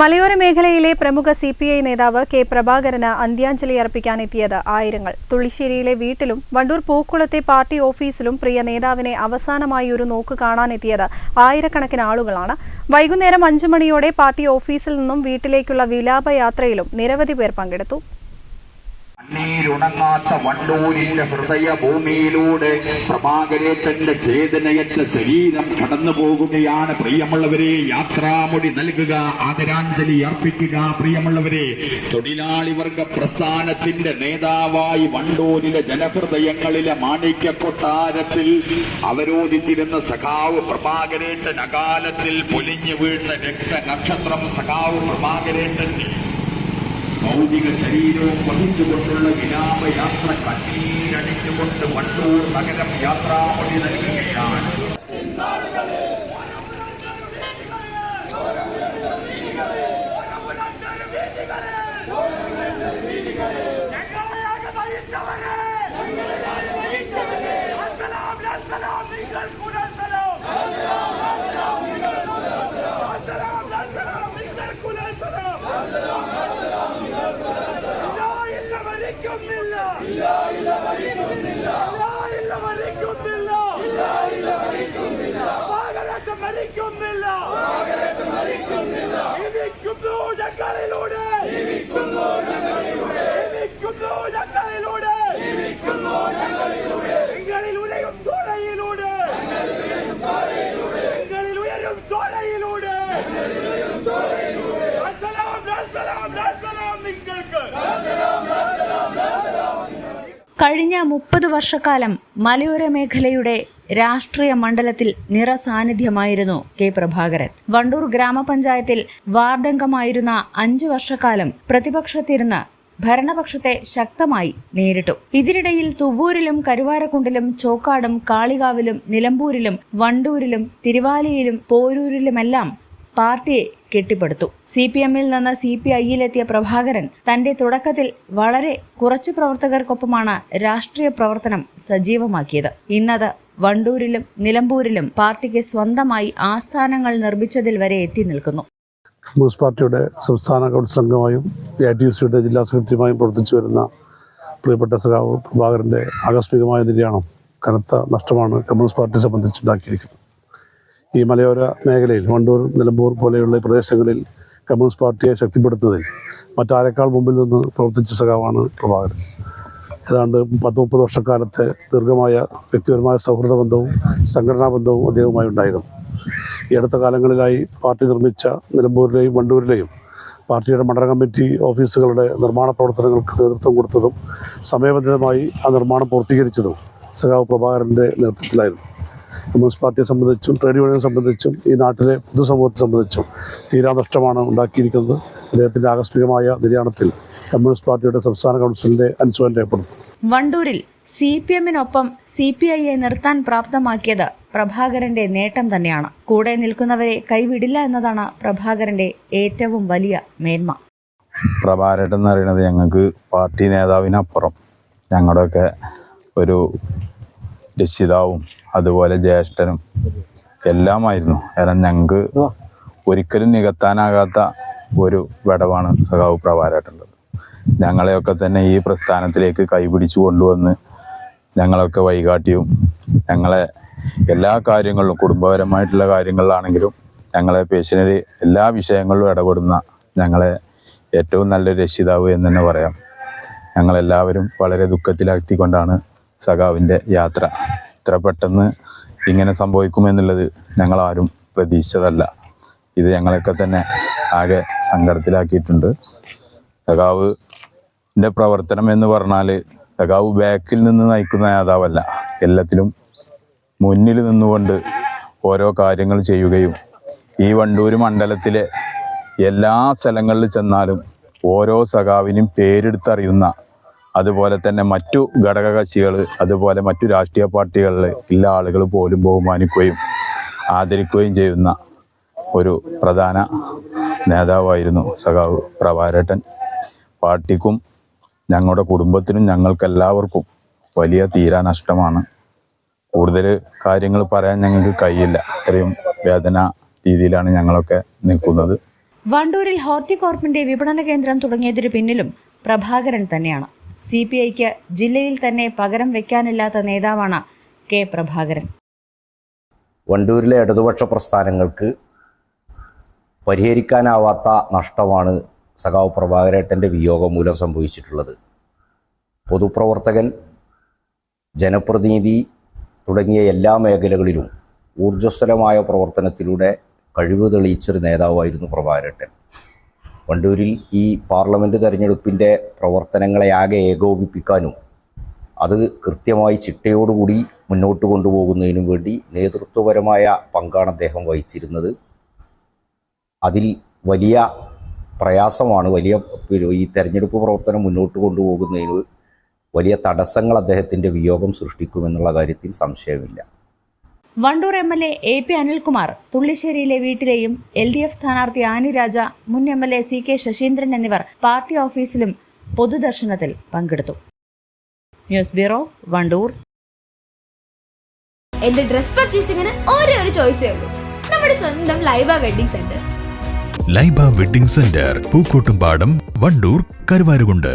മലയോര മേഖലയിലെ പ്രമുഖ സി പി ഐ നേതാവ് കെ പ്രഭാകരന് അന്ത്യാഞ്ജലി അർപ്പിക്കാനെത്തിയത് ആയിരങ്ങൾ. തുളിശ്ശേരിയിലെ വീട്ടിലും വണ്ടൂർ പൂക്കുളത്തെ പാർട്ടി ഓഫീസിലും പ്രിയ നേതാവിനെ അവസാനമായി ഒരു നോക്ക് കാണാനെത്തിയത് ആയിരക്കണക്കിന് ആളുകളാണ്. വൈകുന്നേരം അഞ്ചു മണിയോടെ പാർട്ടി ഓഫീസിൽ നിന്നും വീട്ടിലേക്കുള്ള വിലാപയാത്രയിലും നിരവധി പേർ പങ്കെടുത്തു. കണ്ണീരുണങ്ങാത്ത വണ്ടൂരിന്റെ ഹൃദയഭൂമിയിലൂടെ ഭൂമിയിലൂടെ തന്റെ ചേതനയറ്റ ശരീരം കടന്നു പോകുകയാണ്. പ്രിയമുള്ളവരെ യാത്രാമൊഴി നൽകുക ആദരാഞ്ജലി അർപ്പിക്കുക. പ്രിയമുള്ളവരെ തൊഴിലാളി വർഗ പ്രസ്ഥാനത്തിന്റെ നേതാവായി വണ്ടൂരിലെ ജനഹൃദയങ്ങളിലെ മാണിക്യ കൊട്ടാരത്തിൽ അവരോധിച്ചിരുന്ന സഖാവ് പ്രഭാകരേട്ടൻ അകാലത്തിൽ പൊലിഞ്ഞു വീഴുന്ന രക്ത നക്ഷത്രം സഖാവ് പ്രഭാകരേട്ടന്റെ ഭൗതിക ശരീരവും വഹിച്ചുകൊണ്ടുള്ള വിലാപയാത്ര കണ്ണീരടിച്ചുകൊണ്ട് വണ്ടൂർ നഗരം യാത്രാമൊഴി നൽകുകയാണ്. കഴിഞ്ഞ മുപ്പത് വർഷക്കാലം മലയോര മേഖലയുടെ രാഷ്ട്രീയ മണ്ഡലത്തിൽ നിറസാന്നിധ്യമായിരുന്നു കെ പ്രഭാകരൻ. വണ്ടൂർ ഗ്രാമപഞ്ചായത്തിൽ വാർഡംഗമായിരുന്ന അഞ്ചു വർഷക്കാലം പ്രതിപക്ഷത്തിരുന്ന് ഭരണപക്ഷത്തെ ശക്തമായി നേരിട്ടു. ഇതിനിടയിൽ തുവ്വൂരിലും കരുവാരക്കുണ്ടിലും ചോക്കാടും കാളികാവിലും നിലമ്പൂരിലും വണ്ടൂരിലും തിരുവാലിയിലും പോരൂരിലുമെല്ലാം പാർട്ടിയെ കെട്ടിപ്പടുത്തു. സി പി എമ്മിൽ നിന്ന് സി പി ഐയിലെത്തിയ പ്രഭാകരൻ തന്റെ തുടക്കത്തിൽ വളരെ കുറച്ചു പ്രവർത്തകർക്കൊപ്പമാണ് രാഷ്ട്രീയ പ്രവർത്തനം സജീവമാക്കിയത്. ഇന്നത് വണ്ടൂരിലും നിലമ്പൂരിലും പാർട്ടിക്ക് സ്വന്തമായി ആസ്ഥാനങ്ങൾ നിർമ്മിച്ചതിൽ വരെ എത്തി നിൽക്കുന്നു. കമ്മ്യൂണിസ്റ്റ് പാർട്ടിയുടെ സംസ്ഥാന കൗൺസിൽ അംഗമായും എ ടി സിയുടെ ജില്ലാ സെക്രട്ടറിയുമായും പ്രവർത്തിച്ചു വരുന്ന പ്രിയപ്പെട്ട സഖാവ് പ്രഭാകരന്റെ ആകസ്മികമായ നിര്യാണം കനത്ത നഷ്ടമാണ് കമ്മ്യൂണിസ്റ്റ് പാർട്ടിയെ സംബന്ധിച്ചുണ്ടാക്കിയിരിക്കുന്നത്. ഈ മലയോര മേഖലയിൽ വണ്ടൂർ നിലമ്പൂർ പോലെയുള്ള പ്രദേശങ്ങളിൽ കമ്മ്യൂണിസ്റ്റ് പാർട്ടിയെ ശക്തിപ്പെടുത്തുന്നതിൽ മറ്റാരെക്കാൾ മുമ്പിൽ നിന്ന് പ്രവർത്തിച്ച സഖാവാണ് പ്രഭാകരൻ. ഏതാണ്ട് പത്ത് മുപ്പത് വർഷക്കാലത്തെ ദീർഘമായ വ്യക്തിപരമായ സൗഹൃദ ബന്ധവും സംഘടനാ ബന്ധവും അദ്ദേഹവുമായി ഉണ്ടായിരുന്നു. ഈ അടുത്ത കാലങ്ങളിലായി പാർട്ടി നിർമ്മിച്ച നിലമ്പൂരിലെയും വണ്ടൂരിലെയും പാർട്ടിയുടെ മണ്ഡല കമ്മിറ്റി ഓഫീസുകളുടെ നിർമ്മാണ പ്രവർത്തനങ്ങൾക്ക് നേതൃത്വം കൊടുത്തതും സമയബന്ധിതമായി ആ നിർമ്മാണം പൂർത്തീകരിച്ചതും സഖാവ് പ്രഭാകരന്റെ നേതൃത്വത്തിലായിരുന്നു. കമ്മ്യൂണിസ്റ്റ് പാർട്ടിയെ സംബന്ധിച്ചും ട്രേഡ് യൂണിയനെ സംബന്ധിച്ചും ഈ നാട്ടിലെ പൊതുസമൂഹത്തെ സംബന്ധിച്ചും തീരാനഷ്ടമാണ് ഉണ്ടാക്കിയിരിക്കുന്നത്. അദ്ദേഹത്തിന്റെ ആകസ്മികമായ നിര്യാണത്തിൽ കമ്മ്യൂണിസ്റ്റ് പാർട്ടിയുടെ സംസ്ഥാന കൗൺസിലിന്റെ അനുശോചനം രേഖപ്പെടുത്തും വണ്ടൂരിൽ സി പി എമ്മിനൊപ്പം സി പി ഐയെ നിർത്താൻ പ്രാപ്തമാക്കിയത് പ്രഭാകരന്റെ നേട്ടം തന്നെയാണ്. കൂടെ നിൽക്കുന്നവരെ കൈവിടില്ല എന്നതാണ് പ്രഭാകരന്റെ ഏറ്റവും വലിയ മേന്മ. പ്രഭാകരൻ എന്ന് പറയുന്നത് ഞങ്ങൾക്ക് പാർട്ടി നേതാവിനപ്പുറം ഞങ്ങളുടെയൊക്കെ ഒരു രക്ഷിതാവും അതുപോലെ ജ്യേഷ്ഠനും എല്ലാമായിരുന്നു. കാരണം ഞങ്ങൾക്ക് ഒരിക്കലും നികത്താനാകാത്ത ഒരു വിടവാണ് സഖാവ് പ്രഭാരായിട്ടുള്ളത് ഞങ്ങളെയൊക്കെ തന്നെ ഈ പ്രസ്ഥാനത്തിലേക്ക് കൈപിടിച്ചു കൊണ്ടുവന്ന് ഞങ്ങളൊക്കെ വഴികാട്ടിയും ഞങ്ങളെ എല്ലാ കാര്യങ്ങളിലും കുടുംബപരമായിട്ടുള്ള കാര്യങ്ങളിലാണെങ്കിലും ഞങ്ങളെ പേഷ്യനറി എല്ലാ വിഷയങ്ങളിലും ഇടപെടുന്ന ഞങ്ങളെ ഏറ്റവും നല്ല രക്ഷിതാവ് എന്ന് തന്നെ പറയാം. ഞങ്ങളെല്ലാവരും വളരെ ദുഃഖത്തിലാക്കിക്കൊണ്ടാണ് സഖാവിന്റെ യാത്ര. ഇത്ര പെട്ടെന്ന് ഇങ്ങനെ സംഭവിക്കുമെന്നുള്ളത് ഞങ്ങളാരും പ്രതീക്ഷിച്ചതല്ല. ഇത് ഞങ്ങളൊക്കെ തന്നെ ആകെ സങ്കടത്തിലാക്കിയിട്ടുണ്ട്. സഖാവിന്റെ പ്രവർത്തനം എന്ന് പറഞ്ഞാൽ സഖാവ് ബാക്കിൽ നിന്ന് നയിക്കുന്ന നേതാവല്ല. എല്ലാത്തിലും മുന്നിൽ നിന്നുകൊണ്ട് ഓരോ കാര്യങ്ങൾ ചെയ്യുകയും ഈ വണ്ടൂർ മണ്ഡലത്തിലെ എല്ലാ സ്ഥലങ്ങളിൽ ചെന്നാലും ഓരോ സഖാവിനും പേരെടുത്തറിയുന്ന അതുപോലെ തന്നെ മറ്റു ഘടകകക്ഷികൾ അതുപോലെ മറ്റു രാഷ്ട്രീയ പാർട്ടികളിൽ എല്ലാ ആളുകൾ പോലും ബഹുമാനിക്കുകയും ആദരിക്കുകയും ചെയ്യുന്ന ഒരു പ്രധാന നേതാവായിരുന്നു സഖാവ് പ്രഭാരേട്ടൻ. പാർട്ടിക്കും ഞങ്ങളുടെ കുടുംബത്തിനും ഞങ്ങൾക്കെല്ലാവർക്കും വലിയ തീരാ നഷ്ടമാണ്. കൂടുതൽ കാര്യങ്ങൾ പറയാൻ ഞങ്ങൾക്ക് കഴിയില്ല. അത്രയും വേദന രീതിയിലാണ് ഞങ്ങളൊക്കെ നിൽക്കുന്നത്. വണ്ടൂരിൽ ഹോർട്ടികോർപ്പിന്റെ വിപണന കേന്ദ്രം തുടങ്ങിയതിനു പിന്നിലും പ്രഭാകരൻ തന്നെയാണ്. സി പി ഐക്ക് ജില്ലയിൽ തന്നെ പകരം വെക്കാനില്ലാത്ത നേതാവാണ് കെ പ്രഭാകരൻ. വണ്ടൂരിലെ ഇടതുപക്ഷ പ്രസ്ഥാനങ്ങൾക്ക് പരിഹരിക്കാനാവാത്ത നഷ്ടമാണ് സഖാവ് പ്രഭാകരേട്ടന്റെ വിയോഗം മൂലം സംഭവിച്ചിട്ടുള്ളത്. പൊതുപ്രവർത്തകൻ ജനപ്രതിനിധി തുടങ്ങിയ എല്ലാ മേഖലകളിലും ഊർജസ്വലമായ പ്രവർത്തനത്തിലൂടെ കഴിവ് തെളിയിച്ചൊരു നേതാവായിരുന്നു പ്രഭാകരേട്ടൻ. വണ്ടൂരിൽ ഈ പാർലമെന്റ് തെരഞ്ഞെടുപ്പിന്റെ പ്രവർത്തനങ്ങളെ ആകെ ഏകോപിപ്പിക്കാനും അത് കൃത്യമായി ചിട്ടയോടുകൂടി മുന്നോട്ട് കൊണ്ടുപോകുന്നതിനും വേണ്ടി നേതൃത്വപരമായ പങ്കാണ് അദ്ദേഹം വഹിച്ചിരുന്നത്. അതിൽ വലിയ പ്രയാസമാണ് വലിയ ഈ തെരഞ്ഞെടുപ്പ് പ്രവർത്തനം മുന്നോട്ട് കൊണ്ടുപോകുന്നതിന് വലിയ തടസ്സങ്ങൾ അദ്ദേഹത്തിന്റെ വിയോഗം സൃഷ്ടിക്കുമെന്നുള്ള കാര്യത്തിൽ സംശയമില്ല. Wandoor M L A A P Anilkumar തുള്ളിശ്ശേരിയിലെ വീട്ടിലെയും എൽ ഡി എഫ് സ്ഥാനാർത്ഥി ആനി രാജ മുൻ M L A C K Sasheendran എന്നിവർ പാർട്ടി ഓഫീസിലും പൊതുദർശനത്തിൽ പങ്കെടുത്തു. News bureau Wandoor. എന്റെ ഡ്രസ് പർച്ചേസിംഗിന് ഒരേ ഒരു ചോയ്സേ ഉള്ളൂ. നമ്മുടെ സ്വന്തം Laiba wedding centre. Laiba wedding centre Pookkottumpadam Wandoor Karuvarakundu.